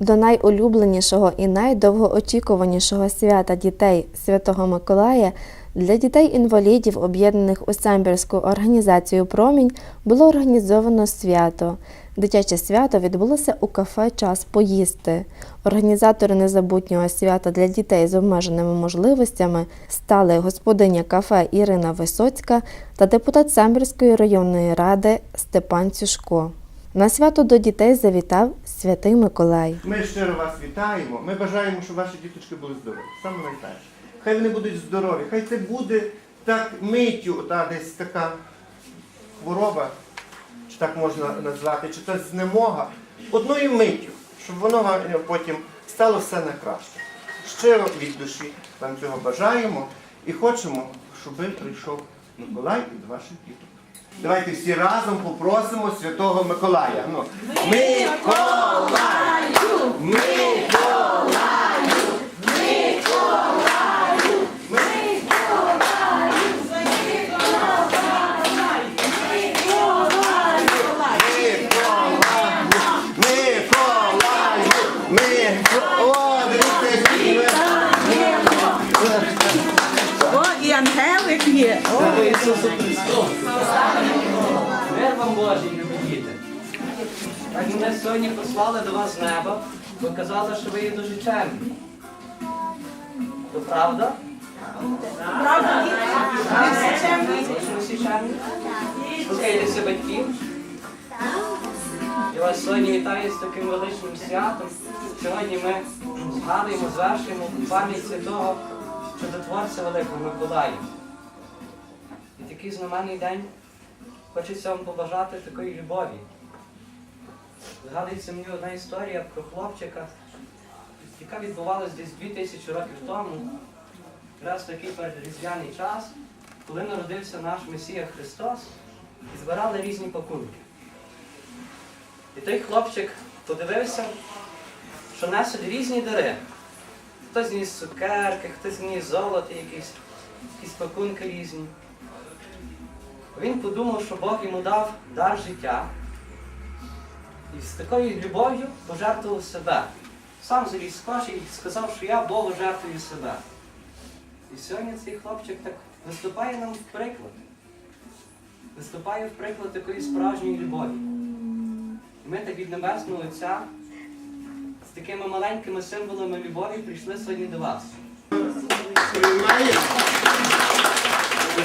До найулюбленішого і найдовгоочікуванішого свята дітей Святого Миколая для дітей-інвалідів, об'єднаних у самбірську організацію Промінь, було організовано свято. Дитяче свято відбулося у кафе Час поїсти. Організатори незабутнього свята для дітей з обмеженими можливостями стали господиня кафе Ірина Висоцька та депутат Самбірської районної ради Степан Цюшко. На свято до дітей завітав святий Миколай. Ми щиро вас вітаємо. Ми бажаємо, щоб ваші діточки були здорові. Саме найперше. Хай вони будуть здорові, хай це буде так миттю, та десь така хвороба, чи так можна назвати, чи це знемога, одною миттю, щоб воно е, потім стало все на краще. Щиро від душі вам цього бажаємо і хочемо, щоб прийшов Миколай до ваших діток. Давайте всі разом попросимо Святого Миколая. Ну, Миколаю! Миколаю! Миколаю! Миколаю! О, дивіться, які ви. О, і ангелик є. О, Мир вам Божий, любі діти. Так мене сьогодні послали до вас з неба, бо казали, що ви є дуже чемні. То правда? правда, ви всі чемні? Ви всі чемні? Слухайтеся батьків. Я вас сьогодні вітаю з таким величним святом. Сьогодні ми згадуємо, звершуємо пам'ять святого чудотворця Великого Миколая. І такий знаменний день хочеться вам побажати такої любові. Згадується мені одна історія про хлопчика, яка відбувалась десь 2000 років тому, якраз такий передріздвяний час, коли народився наш Месія Христос і збирали різні пакунки. І той хлопчик подивився, що несуть різні дари. Хтось ніс цукерки, хтось ніс золото, якісь, якісь пакунки різні. Він подумав, що Бог йому дав дар життя. І з такою любов'ю пожертвував себе. Сам заліз з коші і сказав, що я Богу жертвую себе. І сьогодні цей хлопчик так виступає нам в приклад. Виступає в приклад такої справжньої любові. І ми так від Небесного Отця з такими маленькими символами любові прийшли сьогодні до вас.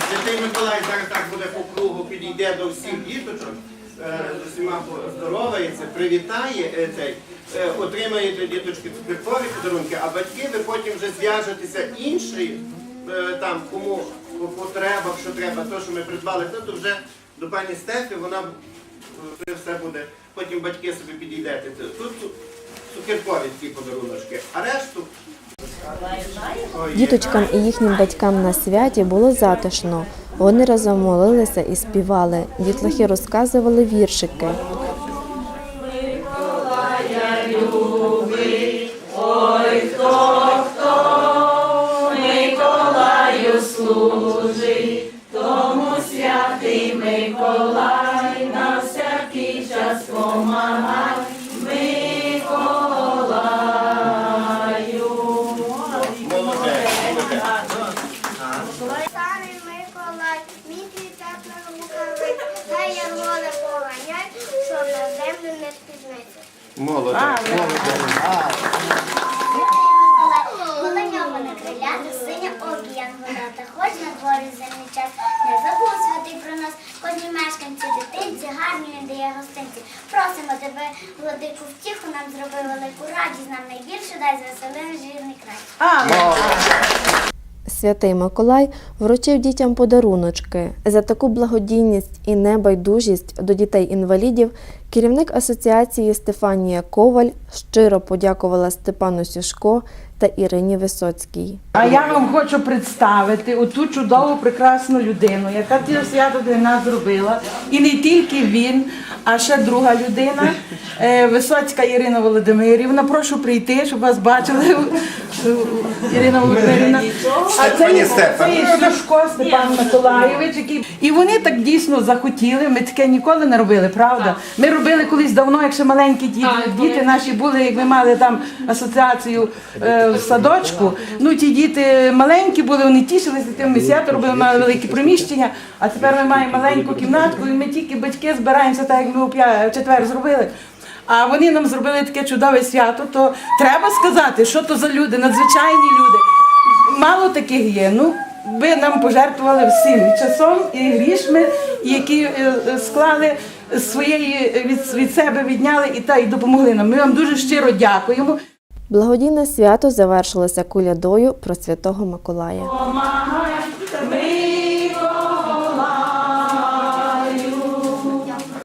Святий Миколай так буде по кругу, підійде до всіх діточок, е, з усіма поздоровається, привітає е, цей, е, отримаєте діточки цукеркові подарунки, а батьки ви потім вже зв'яжетеся інший, там кому по потребах, що треба, то, що ми придбали, то, вже до пані Стефі, вона все буде. Потім батьки собі підійдете. Тут цукеркові ці подаруночки, а решту. Діточкам і їхнім батькам на святі було затишно. Вони разом молилися і співали. Дітлахи розказували віршики. Молодець, воля поганяй, щоб на землю не спізниться. Молодець, молодець. Коли нього на крилята, синя обіян та хоч на дворі зимний час, не забув святий про нас, кожні мешканці, дитинці, гарні не дає гостинці. Просимо тебе, владику, втіху нам зроби велику радість, нам найбільше дай звеселив жирний край. Святий Миколай вручив дітям подаруночки. За таку благодійність і небайдужість до дітей-інвалідів керівник асоціації Стефанія Коваль щиро подякувала Степану Сюшко, та Ірині Висоцькій. А я вам хочу представити оту чудову, прекрасну людину, яка ці свято для нас зробила. І не тільки він, а ще друга людина, е, Висоцька Ірина Володимирівна. Прошу прийти, щоб вас бачили. Ірина Володимирівна. А це є, Сашко Степан Миколайович, який і вони так дійсно захотіли. Ми таке ніколи не робили, правда? Ми робили колись давно, як ще маленькі діти. Діти наші були, як ми мали там асоціацію е, в садочку. Ну ті діти маленькі були, вони тішилися тим. Ми свято робили, мали великі приміщення. А тепер ми маємо маленьку кімнатку, і ми тільки батьки збираємося, так як ми у четвер зробили. А вони нам зробили таке чудове свято. То треба сказати, що то за люди, надзвичайні люди. Мало таких є. Ну, ви нам пожертвували всім часом, і грішми, які е, е, склали своєї від, від себе, відняли і та і допомогли нам. Ми вам дуже щиро дякуємо. Благодійне свято завершилося кулядою про святого Миколая.